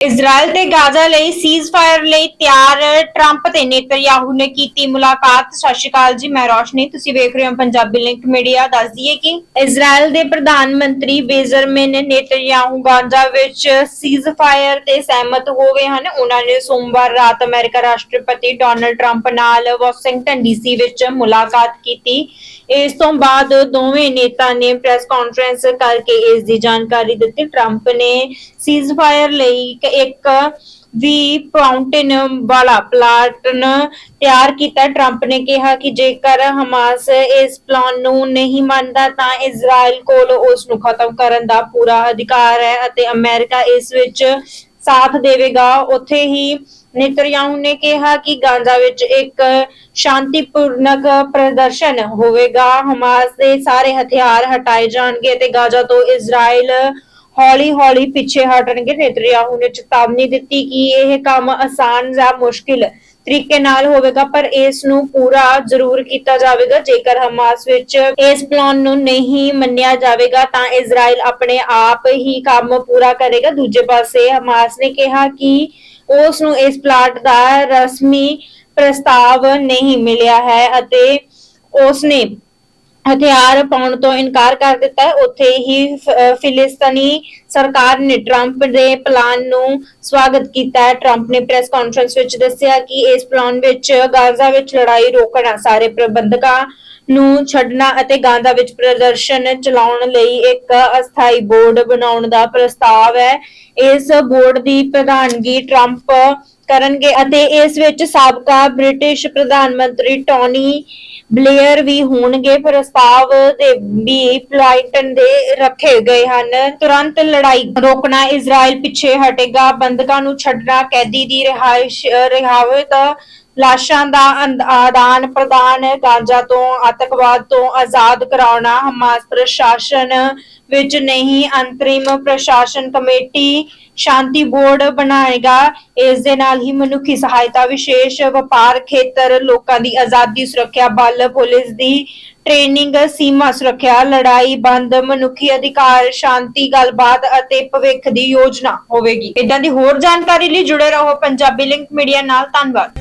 Israel ਤੇ Gaza ਲਈ ceasefire ਲਈ ਤਿਆਰ ਟਰੰਪ ਤੇ ਨੇਤਨਯਾਹੂ ਨੇ ਕੀਤੀ ਮੁਲਾਕਾਤ। ਸਤਿ ਸ਼੍ਰੀ ਅਕਾਲ ਜੀ, ਮੈਂ ਰੋਸ਼ਨੀ। ਤੁਸੀਂ ਵੇਖ ਰਹੇ ਹੋ ਪੰਜਾਬੀ ਲਿੰਕ ਮੀਡੀਆ। ਦੱਸ ਦਈਏ ਕਿ ਇਜ਼ਰਾਈਲ ਦੇ ਪ੍ਰਧਾਨ ਮੰਤਰੀ ਬੇਜ਼ਰਮਿਨ ਨੇਤਨਯਾਹੂ ਗਾਜ਼ਾ ਵਿੱਚ ਸੀਜ਼ਫਾਇਰ ਤੇ ਸਹਿਮਤ ਹੋ ਗਏ ਹਨ। ਉਹਨਾਂ ਨੇ ਸੋਮਵਾਰ ਰਾਤ ਅਮਰੀਕਾ ਰਾਸ਼ਟਰਪਤੀ ਡੋਨਲਡ ਟਰੰਪ ਨਾਲ ਵਾਸ਼ਿੰਗਟਨ ਡੀਸੀ ਵਿੱਚ ਮੁਲਾਕਾਤ ਕੀਤੀ। ਇਸ ਤੋਂ ਬਾਅਦ ਦੋਵੇਂ ਨੇਤਾ ਨੇ ਪ੍ਰੈਸ ਕਾਨਫਰੰਸ ਕਰਕੇ ਇਸ ਦੀ ਜਾਣਕਾਰੀ ਦਿੱਤੀ। ਟਰੰਪ ਨੇ ਸੀਜ਼ਫਾਇਰ ਲਈ ਇੱਕ- ਵੀ ਪਾਊਂਟਨ ਵਾਲਾ ਪਲਾਟਨ ਤਿਆਰ ਕੀਤਾ। ਟਰੰਪ ਨੇ ਕਿਹਾ ਕਿ ਜੇਕਰ ਹਮਾਸ ਇਸ ਪਲਾਨ ਨੂੰ ਨਹੀਂ ਮੰਨਦਾ, ਤਾਂ ਇਜ਼ਰਾਈਲ ਕੋਲ ਉਸ ਨੂੰ ਖਤਮ ਕਰਨ ਦਾ ਪੂਰਾ ਅਧਿਕਾਰ ਹੈ ਅਤੇ ਅਮਰੀਕਾ ਇਸ ਵਿੱਚ ਸਾਥ ਦੇਵੇਗਾ। ਉੱਥੇ ਹੀ ਨੇਤਨਯਾਹੂ ਨੇ ਕਿਹਾ ਕਿ ਗਾਜ਼ਾ ਵਿੱਚ ਇੱਕ ਸ਼ਾਂਤੀਪੂਰਨਕ ਪ੍ਰਦਰਸ਼ਨ ਹੋਵੇਗਾ। ਹਮਾਸ ਦੇ ਸਾਰੇ ਹਥਿਆਰ ਹਟਾਏ ਜਾਣਗੇ ਤੇ ਗਾਜ਼ਾ ਤੋਂ ਇਜ਼ਰਾਈਲ ਹੌਲੀ-ਹੌਲੀ ਪਿੱਛੇ ਹਟਣਗੇ ਨੇਤਨਯਾਹੂ ਨੇ ਚੇਤਾਵਨੀ ਦਿੱਤੀ ਕਿ ਇਹ ਕੰਮ ਆਸਾਨ ਜਾਂ ਮੁਸ਼ਕਿਲ ਤਰੀਕੇ ਨਾਲ ਹੋਵੇਗਾ, ਪਰ ਇਸ ਨੂੰ ਪੂਰਾ ਜ਼ਰੂਰ ਕੀਤਾ ਜਾਵੇਗਾ। ਜੇਕਰ ਹਮਾਸ ਵਿੱਚ ਇਸ ਪਲਾਨ ਨੂੰ ਨਹੀਂ ਮੰਨਿਆ ਜਾਵੇਗਾ, ਤਾਂ ਇਜ਼ਰਾਈਲ ਆਪਣੇ ਆਪ ਹੀ ਕੰਮ ਪੂਰਾ ਕਰੇਗਾ। ਦੂਜੇ ਪਾਸੇ ਹਮਾਸ ਨੇ ਕਿਹਾ ਕਿ ਉਸ ਨੂੰ ਇਸ ਪਲਾਟ ਦਾ ਰਸਮੀ ਪ੍ਰਸਤਾਵ ਨਹੀਂ ਮਿਲਿਆ ਹੈ ਅਤੇ ਉਸ ਨੇ ਹਥਿਆਰ ਪਾਉਣ ਤੋਂ ਇਨਕਾਰ ਕਰ ਦਿੱਤਾ ਉੱਥੇ ਹੀ ਫ- ਫਿਲਿਸਤੀਨੀ ਸਰਕਾਰ ਨੇ ਟਰੰਪ ਦੇ ਪਲਾਨ ਨੂੰ ਸਵਾਗਤ ਕੀਤਾ ਹੈ। ਟਰੰਪ ਨੇ ਪ੍ਰੈਸ ਕਾਨਫਰੰਸ ਵਿੱਚ ਦੱਸਿਆ ਕਿ ਇਸ ਪਲਾਨ ਵਿੱਚ ਗਾਜ਼ਾ ਵਿੱਚ ਲੜਾਈ ਰੋਕਣਾ, ਸਾਰੇ ਪ੍ਰਬੰਧਕਾਂ ਨੂੰ ਛੱਡਣਾ ਅਤੇ ਗਾਜ਼ਾ ਵਿੱਚ ਪ੍ਰਦਰਸ਼ਨ ਚਲਾਉਣ ਲਈ ਇੱਕ ਅਸਥਾਈ ਬੋਰਡ ਬਣਾਉਣ ਦਾ ਪ੍ਰਸਤਾਵ ਹੈ। ਇਸ ਬੋਰਡ ਦੀ ਪ੍ਰਧਾਨਗੀ ਟਰੰਪ ਕਰਨਗੇ ਅਤੇ ਇਸ ਵਿੱਚ ਸਾਬਕਾ ਬ੍ਰਿਟਿਸ਼ ਪ੍ਰਧਾਨ ਮੰਤਰੀ ਟੋਨੀ ਬਲੇਅਰ ਵੀ ਹੋਣਗੇ। ਪ੍ਰਸਤਾਵ ਦੇ ਵੀ ਪਲਾਈਟਨ ਦੇ ਰੱਖੇ ਗਏ ਹਨ। ਤੁਰੰਤ ਲੜਾਈ ਰੋਕਣਾ ਇਜ਼ਰਾਈਲ ਪਿੱਛੇ ਹਟੇਗਾ ਬੰਦਕਾਂ ਨੂੰ ਛੱਡਣਾ ਕੈਦੀ ਦੀ ਰਿਹਾਇਸ਼ ਰਿਹਾਵਤ ਲਾਸ਼ਾਂ ਦਾ ਆਦਾਨ ਪ੍ਰਦਾਨ, ਗਾਂਜਾ ਤੋਂ, ਆਤੰਕਵਾਦ ਤੋਂ ਆਜ਼ਾਦ ਕਰਾਉਣਾ, ਹਮਾਸ ਪ੍ਰਸ਼ਾਸਨ ਵਿੱਚ ਨਹੀਂ, ਅੰਤਰਿਮ ਪ੍ਰਸ਼ਾਸਨ ਕਮੇਟੀ ਸ਼ਾਂਤੀ ਬੋਰਡ ਬਣਾਏਗਾ। ਇਸ ਦੇ ਨਾਲ ਹੀ ਮਨੁੱਖੀ ਸਹਾਇਤਾ ਵਿਸ਼ੇਸ਼, ਵਪਾਰ ਖੇਤਰ, ਲੋਕਾਂ ਦੀ ਆਜ਼ਾਦੀ ਸੁਰੱਖਿਆ, ਬਲ ਪੁਲਿਸ ਦੀ ਟ੍ਰੇਨਿੰਗ, ਸੀਮਾ ਸੁਰੱਖਿਆ, ਲੜਾਈ ਬੰਦ, ਮਨੁੱਖੀ ਅਧਿਕਾਰ, ਸ਼ਾਂਤੀ ਗੱਲਬਾਤ ਅਤੇ ਭਵਿੱਖ ਦੀ ਯੋਜਨਾ ਹੋਵੇਗੀ। ਇਦਾਂ ਦੀ ਹੋਰ ਜਾਣਕਾਰੀ ਲਈ ਜੁੜੇ ਰਹੋ ਪੰਜਾਬੀ ਲਿੰਕ ਮੀਡੀਆ ਨਾਲ। ਧੰਨਵਾਦ।